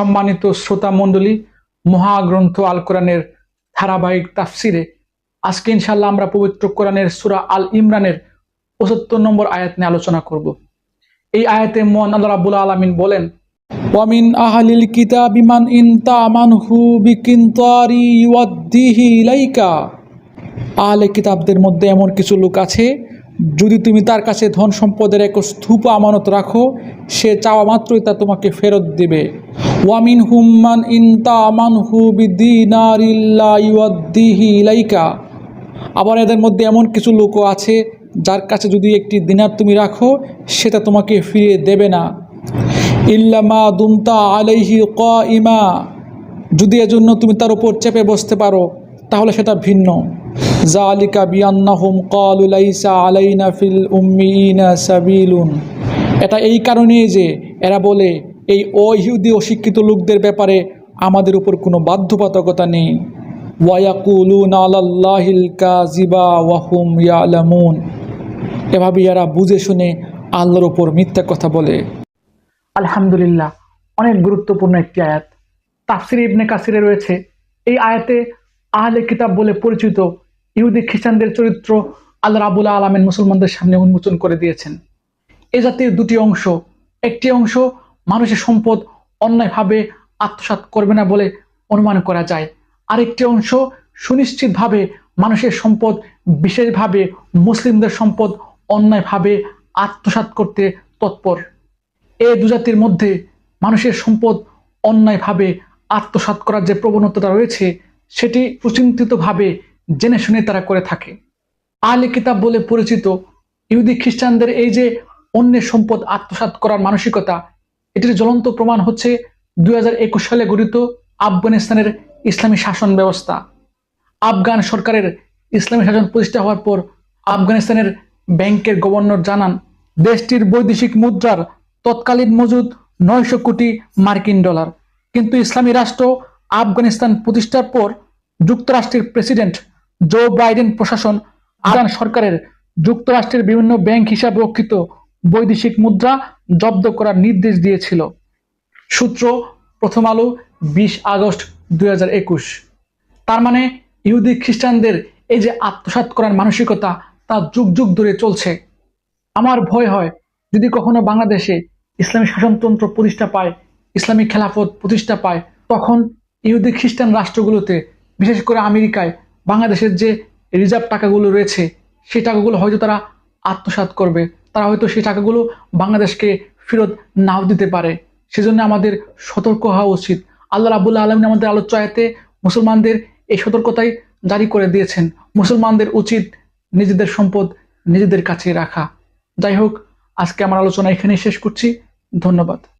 সম্মানিত শ্রোতা মণ্ডলী, মহাগ্রন্থ আল কোরআনের ধারাবাহিক তাফসিরে আজকে ইনশাল্লাহ আমরা পবিত্র কোরআনের সুরা আল ইমরানের পঁচাত্তর নম্বর আয়াত নিয়ে আলোচনা করব। এই আয়াতে মোহান আল্লাহ রাবুল আলমিন বলেন, ওয়ামিন আহালিল কিতাবিমান ইনতা মানহু বিকিন্তারি ইউদ্দিহি কিতাবদের মধ্যে এমন কিছু লোক আছে, যদি তুমি তার কাছে ধন সম্পদের এক স্তূপ আমানত রাখো, সে চাওয়া মাত্রই তা তোমাকে ফেরত দিবে। ওয়ামিন হুম্মান ইনতা আমানহু বিদিনারিল্লা ইলাইকা আবার এদের মধ্যে এমন কিছু লোকও আছে যার কাছে যদি একটি দিনার তুমি রাখো, সেটা তোমাকে ফিরিয়ে দেবে না। ইল্লামা দুমতা আলাইহি ক ইমা যদি এজন্য তুমি তার উপর চেপে বসতে পারো, তাহলে সেটা ভিন্ন। জালিকা বিয়ান্নাহুম ক্বালু লাইসা আলাইনা ফিল উম্মিইনা সাবিলুন। এটা এই কারণেই যে এরা বলে এই অইহুদি অশিক্ষিত লোকদের ব্যাপারে আমাদের উপর কোনো বাধ্যবাধকতা নেই। ওয়ায়াকুলুন আলাল্লাহিল কাজিবা ওয়াহুম ইয়ালামুন। এভাবে এরা বুঝে শুনে আল্লাহর উপর মিথ্যা কথা বলে। আলহামদুলিল্লাহ, অনেক গুরুত্বপূর্ণ একটি আয়াত। তাফসির ইবনে কাসিরে রয়েছে। এই আয়াতে আহলে কিতাব বলে পরিচিত ইহুদি খ্রিস্টানদের চরিত্র আল্লাহ রাবুল আলমেন মুসলমানদের সামনে উন্মোচন করে দিয়েছেন। এ জাতির দুটি অংশ, একটি অংশ মানুষের সম্পদ অন্যায়ভাবে আত্মসাৎ করবে না বলে অনুমান করা যায়। আরেকটি অংশ সুনিশ্চিতভাবে মানুষের সম্পদ, বিশেষভাবে মুসলিমদের সম্পদ অন্যায়ভাবে আত্মসাৎ করতে তৎপর। এ দুজাতির মধ্যে মানুষের সম্পদ অন্যায়ভাবে আত্মসাৎ করার যে প্রবণতাটা রয়েছে, সেটি সুচিন্তিতভাবে জেনে শুনে তারা করে থাকে। আলে কিতাব বলে পরিচিত ইহুদি খ্রিস্টানদের এই যে অন্যের সম্পদ আত্মসাৎ করার মানসিকতা এটির জ্বলন্ত প্রমাণ হচ্ছে দুই হাজার একুশ সালে গঠিত আফগানিস্তানের ইসলামী শাসন ব্যবস্থা। আফগান সরকারের ইসলামী শাসন প্রতিষ্ঠা হওয়ার পর আফগানিস্তানের ব্যাংকের গভর্নর জানান, দেশটির বৈদেশিক মুদ্রার তৎকালীন মজুদ নয়শো কোটি মার্কিন ডলার। কিন্তু ইসলামী রাষ্ট্র আফগানিস্তান প্রতিষ্ঠার পর যুক্তরাষ্ট্রের প্রেসিডেন্ট জো বাইডেন প্রশাসন আফগান সরকারের যুক্তরাষ্ট্রের বিভিন্ন ব্যাংক হিসাবে রক্ষিত বৈদেশিক মুদ্রা জব্দ করার নির্দেশ দিয়েছিল। সূত্র, প্রথম আলো, বিশ আগস্ট দু হাজার একুশ। তার মানে ইহুদি খ্রিস্টানদের এই যে আত্মসাৎ করার মানসিকতা, তা যুগ যুগ ধরে চলছে। আমার ভয় হয়, যদি কখনো বাংলাদেশে ইসলামী শাসনতন্ত্র প্রতিষ্ঠা পায়, ইসলামী খেলাফত প্রতিষ্ঠা পায়, তখন ইহুদি খ্রিস্টান রাষ্ট্রগুলোতে, বিশেষ করে আমেরিকায়, বাংলাদেশের যে রিজার্ভ টাকাগুলো রয়েছে, সেই টাকাগুলো হয়তো তারা আত্মসাৎ করবে। তারা হয়তো সেই টাকাগুলো বাংলাদেশকে ফেরত নাও দিতে পারে। সেজন্য আমাদের সতর্ক হওয়া উচিত। আল্লাহ রাবুল্লাহ আলমিন আমাদের আলোচনাতে মুসলমানদের এই সতর্কতাই জারি করে দিয়েছেন। মুসলমানদের উচিত নিজেদের সম্পদ নিজেদের কাছে রাখা। যাই হোক, আজকে আমার আলোচনা এখানেই শেষ করছি। ধন্যবাদ।